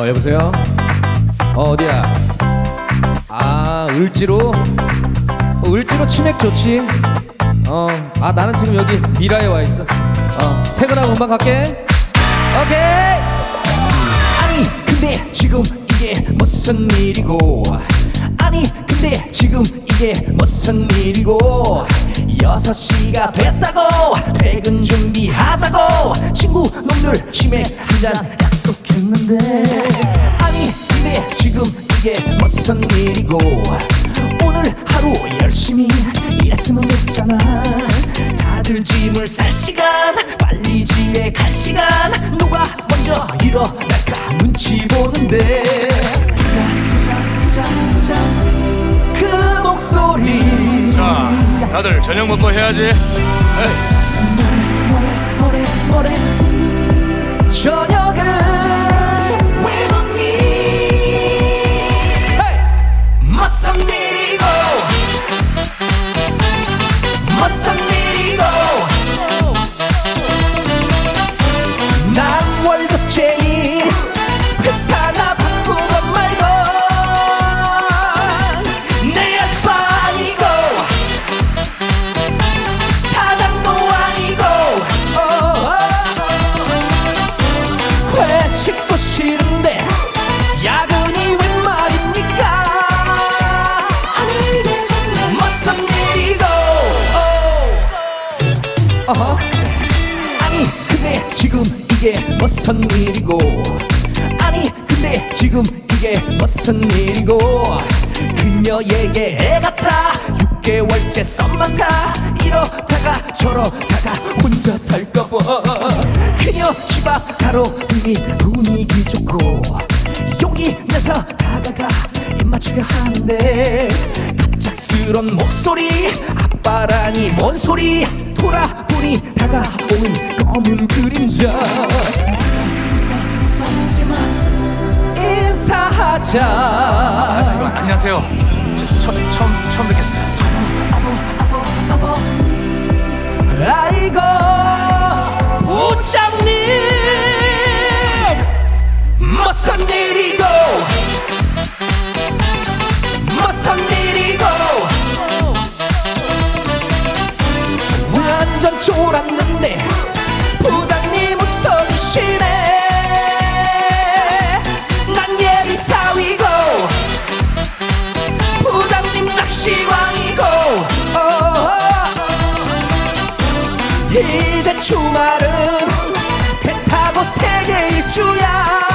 어 여보세요? 어 어디야? 아 을지로? 어, 을지로 치맥 좋지? 어 아 나는 지금 여기 미라에 와 있어. 어 퇴근하고 금방 갈게. 오케이. 아니 근데 지금 이게 무슨 일이고 아니 근데 지금 이게 무슨 일이고 여섯 시가 됐다고 퇴근 준비하자고 친구 놈들 치맥 한잔 약속했는데. 아니 근데 지금 이게 무슨 일이고. 오늘 하루 열심히 일했으면 됐잖아. 다들 짐을 쌀 시간 빨리 집에 갈 시간. 누가 먼저 일어날까 눈치 보는데. 부자 부자 부자 부자. 그 목소리. 자, 다들 저녁 먹고 해야지. 에이, 모레 모레 모레 저녁 무슨 무슨 일이고. 아니 근데 지금 이게 무슨 일이고. 그녀에게 애 같아 6개월째 썸 많다 이러다가 저러다가 혼자 살까봐. 그녀 집 앞 가로 등이 분위기 좋고. 용기 내서 다가가. 입 맞추려 하는데 갑작스런 목소리. 아빠라니 뭔 소리. 돌아보니 다가오는 검은 그림자 찾아. 아, 안녕하세요. 저, 처, 처음, 처음 뵙겠어요 아이고 부장님 무슨 일이고? 주말은 배 타고 세계 일주야.